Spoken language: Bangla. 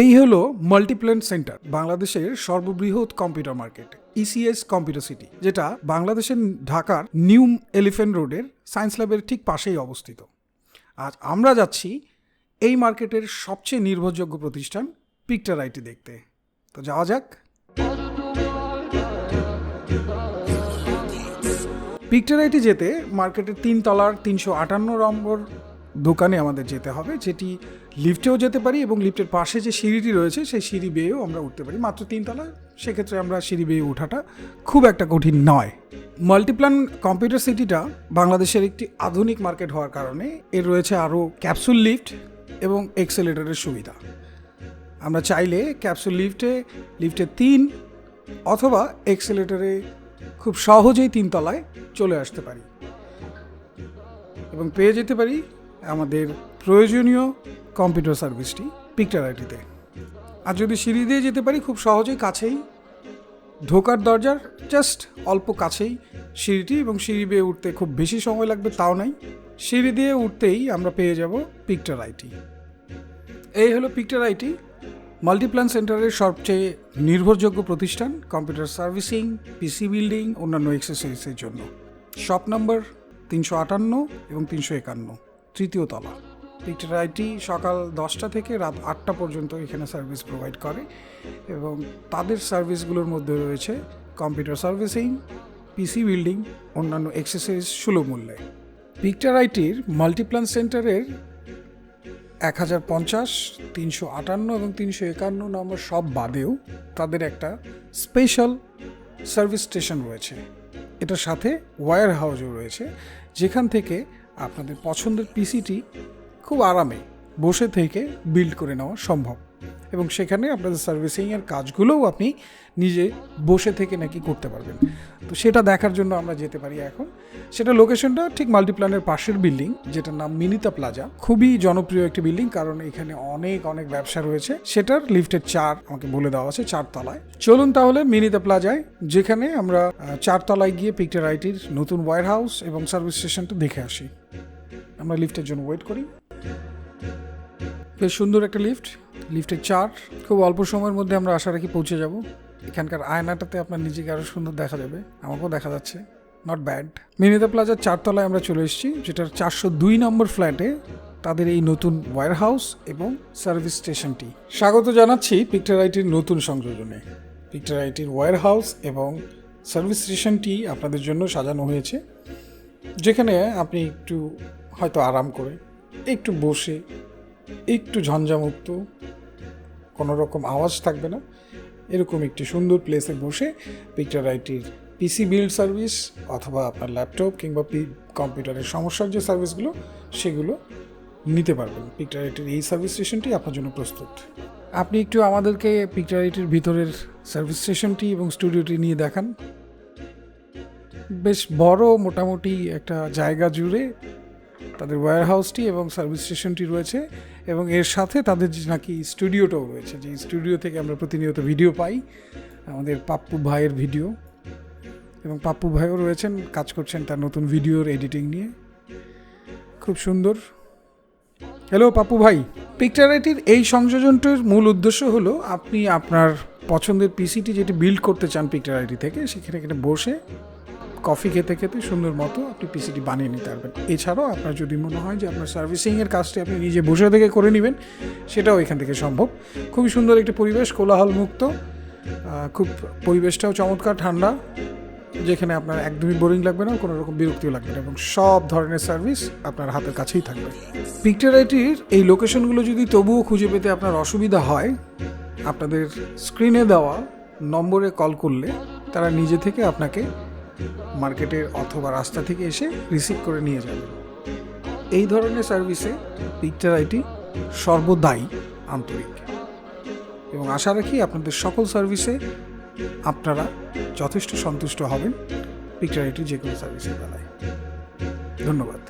এই হলো মাল্টিপ্লেন সেন্টার বাংলাদেশের সর্ববৃহৎ computer market ECS computer city যেটা বাংলাদেশের ঢাকার নিউ এলিফেন্ট রোডের সায়েন্স ল্যাবের ঠিক পাশেই অবস্থিত। আজ আমরা যাচ্ছি এই মার্কেটের সবচেয়ে নির্ভরযোগ্য প্রতিষ্ঠান পিকচার আইটি দেখতে। তো যাওয়া যাক। পিকচার আইটি যেতে মার্কেটের তিন তলার তিনশো আটান্ন নম্বর দোকানে আমাদের যেতে হবে, যেটি লিফটেও যেতে পারি এবং লিফটের পাশে যে সিঁড়িটি রয়েছে, সেই সিঁড়ি বেয়েও আমরা উঠতে পারি। মাত্র তিন তলা সেক্ষেত্রে আমরা সিঁড়ি বেয়ে ওঠাটা খুব একটা কঠিন নয়। মাল্টিপ্ল্যান কম্পিউটার সিটিটা বাংলাদেশের একটি আধুনিক মার্কেট হওয়ার কারণে এর রয়েছে আরও ক্যাপসুল লিফট এবং এক্সেলেটরের সুবিধা। আমরা চাইলে ক্যাপসুল লিফটে লিফটে তিন অথবা এক্সেলেটরে খুব সহজেই তিনতলায় চলে আসতে পারি এবং পেয়ে যেতে পারি আমাদের প্রয়োজনীয় কম্পিউটার সার্ভিসটি পিকচার আইটিতে। আর যদি সিঁড়ি দিয়ে যেতে পারি, খুব সহজেই কাছেই ঢোকার দরজার জাস্ট অল্প কাছেই সিঁড়িটি এবং সিঁড়ি বেয়ে উঠতে খুব বেশি সময় লাগবে, তাও নাই। সিঁড়ি দিয়ে উঠতেই আমরা পেয়ে যাব পিকচার আইটি। এই হলো পিকচার আইটি মাল্টিপ্ল্যান সেন্টারের সবচেয়ে নির্ভরযোগ্য প্রতিষ্ঠান, কম্পিউটার সার্ভিসিং, পিসি বিল্ডিং, অন্যান্য এক্সারসাইজের জন্য। শপ নম্বর তিনশো আটান্ন এবং তিনশো একান্ন। তৃতীয় তলা। পিকচার আইটি সকাল দশটা থেকে রাত আটটা পর্যন্ত এখানে সার্ভিস প্রোভাইড করে এবং তাদের সার্ভিসগুলোর মধ্যে রয়েছে কম্পিউটার সার্ভিসিং, পিসি বিল্ডিং, অন্যান্য এক্সারসাইজ সুলভ মূল্যে। পিকচার আইটির মাল্টিপ্লান সেন্টারের এক হাজার পঞ্চাশ, তিনশো আটান্ন এবং তিনশো একান্ন নম্বর সব বাদেও তাদের একটা স্পেশাল সার্ভিস স্টেশন রয়েছে। এটার সাথে ওয়্যার হাউসও রয়েছে, যেখান থেকে আপনাদের পছন্দের পিসিটি খুব আরামে বসে থেকে বিল্ড করে নেওয়া সম্ভব। এবং সেখানে আপনাদের সার্ভিসিংয়ের কাজগুলোও আপনি নিজে বসে থেকে নাকি করতে পারবেন। তো সেটা দেখার জন্য আমরা যেতে পারি এখন। সেটা লোকেশনটা ঠিক মাল্টিপ্ল্যানের পাশের বিল্ডিং যেটার নাম মিনিতা প্লাজা। খুবই জনপ্রিয় একটি বিল্ডিং কারণ এখানে অনেক অনেক ব্যবসা রয়েছে। সেটার লিফটের চার আমাকে বলে দেওয়া আছে চার তলায় চলুন তাহলে মিনিতা প্লাজায় যেখানে আমরা আহ, চার তলায় গিয়ে পিকচার আইটির নতুন ওয়্যার হাউস এবং সার্ভিস স্টেশনটা দেখে আসি। আমরা লিফটের জন্য ওয়েট করি। বেশ সুন্দর একটা লিফট, লিফটের চার। খুব অল্প সময়ের মধ্যে আমরা আশা রাখি পৌঁছে যাব। এখানকার আয়নাটাতে আপনার নিজেকে আরও সুন্দর দেখা যাবে। আমাকেও দেখা যাচ্ছে। নট ব্যাড মিনিতা প্লাজার চারতলায় আমরা চলে এসেছি, যেটার চারশো দুই নম্বর ফ্ল্যাটে তাদের এই নতুন ওয়্যার হাউস এবং সার্ভিস স্টেশনটি স্বাগত জানাচ্ছি পিকচার আইটির নতুন সংযোজনে। পিকচার আইটির ওয়্যার হাউস এবং সার্ভিস স্টেশনটি আপনাদের জন্য সাজানো হয়েছে, যেখানে আপনি একটু হয়তো আরাম করে, একটু বসে, একটু ঝঞ্ঝামুক্ত, কোনো রকম আওয়াজ থাকবে না। এরকম একটি সুন্দর প্লেসে বসে পিকচার আইটির পিসি বিল্ড সার্ভিস অথবা আপনার ল্যাপটপ কিংবা পি কম্পিউটারের সমস্যার যে সার্ভিসগুলো সেগুলো নিতে পারবেন। পিকচার আইটির এই সার্ভিস স্টেশনটি আপনার জন্য প্রস্তুত। আপনি একটু আমাদেরকে পিকচার আইটির ভিতরের সার্ভিস স্টেশনটি এবং স্টুডিওটি নিয়ে দেখান। বেশ বড়, মোটামুটি একটা জায়গা জুড়ে তাদের ওয়্যার হাউসটি এবং সার্ভিস স্টেশনটি রয়েছে এবং এর সাথে তাদের যে নাকি স্টুডিওটাও রয়েছে। যে স্টুডিও থেকে আমরা প্রতিনিয়ত ভিডিও পাই, আমাদের পাপ্পু ভাইয়ের ভিডিও এবং পাপ্পু ভাইও রয়েছেন, কাজ করছেন তার নতুন ভিডিওর এডিটিং নিয়ে। খুব সুন্দর। হ্যালো পাপ্পু ভাই। পিকচার আইটির এই সংযোজনটির মূল উদ্দেশ্য হলো, আপনি আপনার পছন্দের পিসিটি যেটি বিল্ড করতে চান পিকচার আইটি থেকে, সেখানে এখানে বসে কফি খেতে খেতে সুন্দর মতো আপনি পিসিটি বানিয়ে নিতে পারবেন। এছাড়াও আপনার যদি মনে হয় যে আপনার সার্ভিসিংয়ের কাজটি আপনি নিজে বসে থেকে করে নেবেন, সেটাও এখান থেকে সম্ভব। খুবই সুন্দর একটি পরিবেশ কোলাহল মুক্ত খুব পরিবেশটাও চমৎকার, ঠান্ডা, যেখানে আপনার একদমই বোরিং লাগবে না কোনো রকম বিরক্তিও লাগবে না এবং সব ধরনের সার্ভিস আপনার হাতের কাছেই থাকবে। পিকচার আইটির এই লোকেশনগুলো যদি তবুও খুঁজে পেতে আপনার অসুবিধা হয়, আপনাদের স্ক্রিনে দেওয়া নম্বরে কল করলে তারা নিজে থেকে আপনাকে মার্কেটের অথবা রাস্তা থেকে এসে রিসিভ করে নিয়ে যাবে। এই ধরনের সার্ভিসে পিকচার আইটি সর্বদাই আন্তরিক। এবং আশা রাখি আপনাদের সকল সার্ভিসে আপনারা যথেষ্ট সন্তুষ্ট হবেন পিকচার আইটির যে কোনো সার্ভিসের বেলায়। ধন্যবাদ।